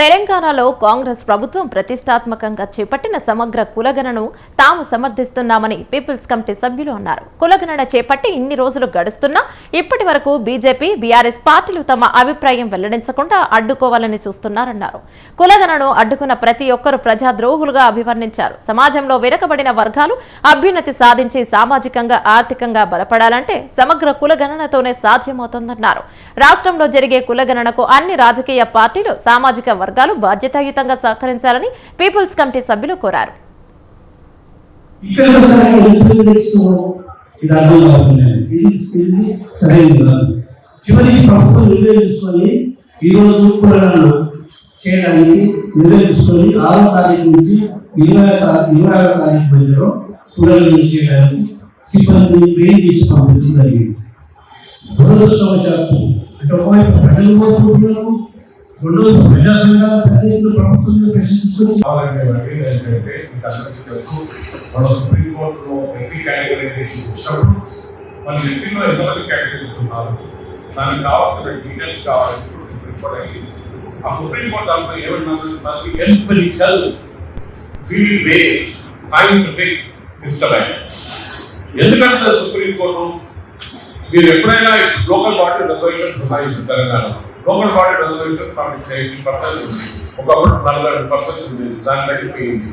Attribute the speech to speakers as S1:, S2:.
S1: తెలంగాణలో కాంగ్రెస్ ప్రభుత్వం ప్రతిష్టాత్మకంగా చేపట్టిన సమగ్ర కులగణను తాము సమర్థిస్తున్నామని పీపుల్స్ కమిటీ సభ్యులు అన్నారు. కులగణన చేపట్టి ఇన్ని రోజులు గడుస్తున్నా ఇప్పటి వరకు బీజేపీ బీఆర్ఎస్ పార్టీలు తమ అభిప్రాయం వెల్లడించకుండా అడ్డుకోవాలని చూస్తున్నారన్నారు. కులగణను అడ్డుకున్న ప్రతి ఒక్కరు ప్రజాద్రోహులుగా అభివర్ణించారు. సమాజంలో వెనుకబడిన వర్గాలు అభ్యున్నతి సాధించి సామాజికంగా ఆర్థికంగా బలపడాలంటే సమగ్ర కులగణనతోనే సాధ్యమవుతుందన్నారు. రాష్ట్రంలో జరిగే కులగణనకు అన్ని రాజకీయ పార్టీలు సామాజిక వర్గాలు బాధ్యతాయుతంగా సహకరించాలని పీపుల్స్ కమిటీ సభ్యులు కోరారు.
S2: చివరికి ప్రభుత్వం చేయడానికి ఆరో తారీఖు నుంచి ఇరవై ఇరవై ఆరో తారీఖు మధ్యలో చేయడానికి సిబ్బంది పంపించడం జరిగింది దురదృష్టవశాత్తు అంటే ఒకవైపు ప్రజలు కోరుకుంటున్నారు రెండోది ప్రజా సంఘాల పెద్ద ఎత్తున ప్రభుత్వం మీద
S3: ఏంటంటే తెలుసు మన సుప్రీంకోర్టులో ఎస్సీ కేటగిరైజేషన్ వచ్చినప్పుడు మన ఎస్సీలో ఎంతమంది కేటగిరీస్ ఉన్నారు దానికి కావాల్సిన డీటెయిల్స్ కావాలని ఇప్పుడు సుప్రీంకోర్టు అడిగింది. ఆ సుప్రీంకోర్టు దాంట్లో ఏమన్నారు empirical field based scientific system ఎందుకంటే సుప్రీంకోర్టు మీరు ఎప్పుడైనా లోకల్ బాడీ రిజర్వేషన్ ఉన్నాయి తెలంగాణ లోకల్ బాడీ రిజర్వేషన్ మనకి ఎయిటీ పర్సెంట్ ఒకప్పుడు నలభై పర్సెంట్ ఉండేది దాన్ని తగ్గిపోయింది